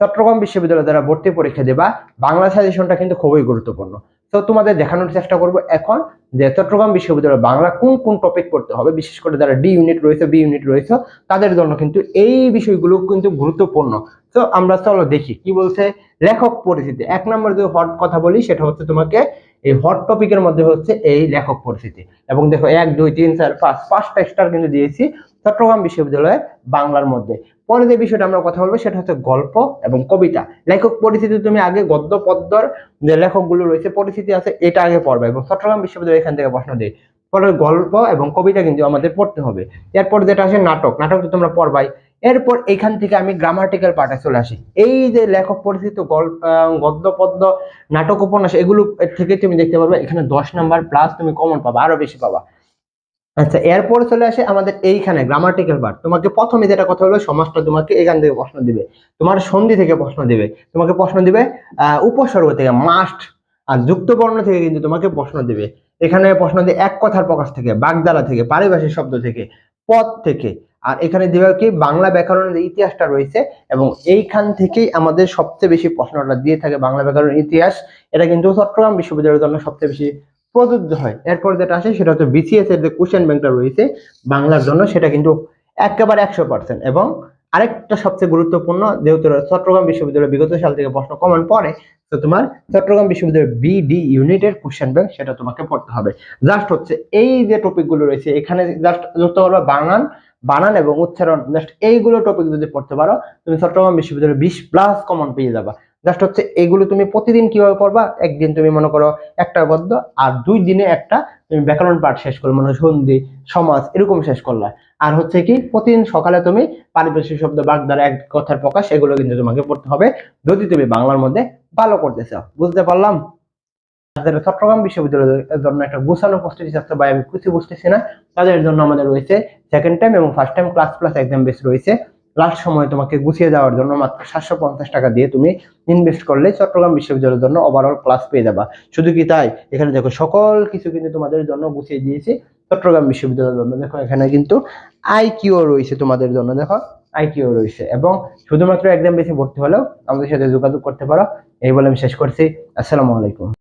চট্টগ্রাম বিশ্ববিদ্যালয়ে যারা ভর্তি পরীক্ষা দেবা, বাংলা সাজেশনটা কিন্তু খুবই গুরুত্বপূর্ণ। তো তোমাদের দেখানোর চেষ্টা করব এখন যে চট্টগ্রাম বিশ্ববিদ্যালয়ে বাংলা কোন কোন টপিক পড়তে হবে, বিশেষ করে যারা ডি ইউনিট রয়েছে বি ইউনিট রয়েছে, তাদের জন্য কিন্তু এই বিষয়গুলো কিন্তু গুরুত্বপূর্ণ। তো আমরা চলো দেখি কি বলছে লেখক পরিচিতি। এক নম্বর যে হট কথা বলি, সেটা হচ্ছে তোমাকে এই হট টপিকের মধ্যে হচ্ছে এই লেখক পরিচিতি। এবং দেখো, এক, দুই, তিন, চার, পাঁচ, পাঁচটা স্টার কিন্তু দিয়েছি। চট্টগ্রাম বিশ্ববিদ্যালয়ে বাংলার মধ্যে। পরে যে বিষয়টা আমরা কথা বলব, সেটা হচ্ছে গল্প এবং কবিতা। লেখক পরিচিতি তুমি আগে গদ্য, পদ্যর যে লেখকগুলো রয়েছে, পরিচিতি আছে, এটা আগে পড়বে এবং চট্টগ্রাম বিশ্ববিদ্যালয় এখান থেকে প্রশ্ন দেয়। পরে গল্প এবং কবিতা কিন্তু আমাদের পড়তে হবে। এরপর যেটা আসে নাটক। নাটক তো তোমরা পড়বাই। এরপর এখান থেকে আমি গ্রামাটিক্যাল পার্টে চলে আসি। এই যে লেখক পরিচিত গল্প গদ্য, পদ্য, নাটক, উপন্যাস, এগুলো থেকে তুমি দেখতে পারবে, এখানে দশ নাম্বার প্লাস তুমি কমন পাবা, আরও বেশি পাবা। আচ্ছা এরপর চলে আসে আমাদের এইখানে গ্রামাটিক্যাল পার্ট তোমাকে প্রথমে যেটা কথা হলো সমাজটা তোমাকে এখান থেকে প্রশ্ন দিবে। তোমার সন্ধি থেকে প্রশ্ন দিবে। তোমাকে প্রশ্ন দিবে উপসর্গ থেকে মাস্ট আর যুক্ত বর্ণ থেকে কিন্তু তোমাকে প্রশ্ন দিবে। এখানে প্রশ্ন দিয়ে এক কথার প্রকাশ থেকে বাগধারা থেকে, পারিভাষিক শব্দ থেকে, পদ থেকে। আর এখানে দিবে কি? বাংলা ব্যাকরণের ইতিহাসটা রয়েছে এবং এইখান থেকেই আমাদের সবচেয়ে বেশি প্রশ্নটা দিয়ে থাকে বাংলা ব্যাকরণের ইতিহাস। এটা কিন্তু চট্টগ্রাম বিশ্ববিদ্যালয়ের জন্য সবচেয়ে বেশি প্রযোজ্য হয়। এরপর যেটা আসে, সেটা হচ্ছে বিসিএস এর যে কোশ্চেন ব্যাংকটা রয়েছে, বাংলার জন্য সেটা কিন্তু একেবারে একশো পার্সেন্ট এবং আরেকটা সবচেয়ে গুরুত্বপূর্ণ, যেহেতু চট্টগ্রাম বিশ্ববিদ্যালয় বিগত সাল থেকে প্রশ্ন কমন পড়ে, তো তোমার চট্টগ্রাম বিশ্ববিদ্যালয়ের বিডি ইউনিটের কোশ্চেন ব্যাংক সেটা তোমাকে পড়তে হবে। জাস্ট হচ্ছে এই যে টপিকগুলো রয়েছে, এখানে জাস্ট যুক্ত করবে বানান বানান এবং উচ্চারণ জাস্ট এইগুলো টপিক যদি পড়তে পারো, তুমি চট্টগ্রাম বিশ্ববিদ্যালয়ে বিশ প্লাস কমন পেয়ে যাবা। জাস্ট হচ্ছে এগুলো তুমি প্রতিদিন কীভাবে করবা একদিন তুমি মনে করো একটা গদ্য আর দুই দিনে একটা তুমি ব্যাকরণ পাঠ শেষ করল মানে সন্ধি, সমাজ এরকম শেষ করলা। আর হচ্ছে কি, প্রতিদিন সকালে তুমি পারিপার্শ্বিক শব্দ বাগধারা এক কথার প্রকাশ, এগুলো কিন্তু তোমাকে পড়তে হবে। যদি তুমি বাংলার মধ্যে ভালো করতে চাও, বুঝতে পারলাম? চট্টগ্রাম বিশ্ববিদ্যালয়ের জন্য একটা গোছানো প্রস্তুতি চাচ্ছে বা আমি কিছু বুঝতেছি না। তাদের জন্য আমাদের রয়েছে সেকেন্ড টাইম এবং first time class plus exam base রয়েছে। লাস্ট সময় তোমাকে গুছিয়ে যাওয়ার জন্য মাত্র সাতশো পঞ্চাশ টাকা দিয়ে তুমি ইনভেস্ট করলে চট্টগ্রাম বিশ্ববিদ্যালয়ের জন্য ওভারঅল ক্লাস পেয়ে যাবা। শুধু কি তাই? এখানে দেখো সকল কিছু কিন্তু তোমাদের জন্য গুছিয়ে দিয়েছি চট্টগ্রাম বিশ্ববিদ্যালয়ের জন্য। দেখো এখানে কিন্তু আইকিউ রয়েছে তোমাদের জন্য। দেখো আইকিউ রয়েছে এবং শুধুমাত্র একদম বেশি ভর্তি হলেও আমাদের সাথে যোগাযোগ করতে পারো। এই বলে আমি শেষ করছি। আসসালামু আলাইকুম।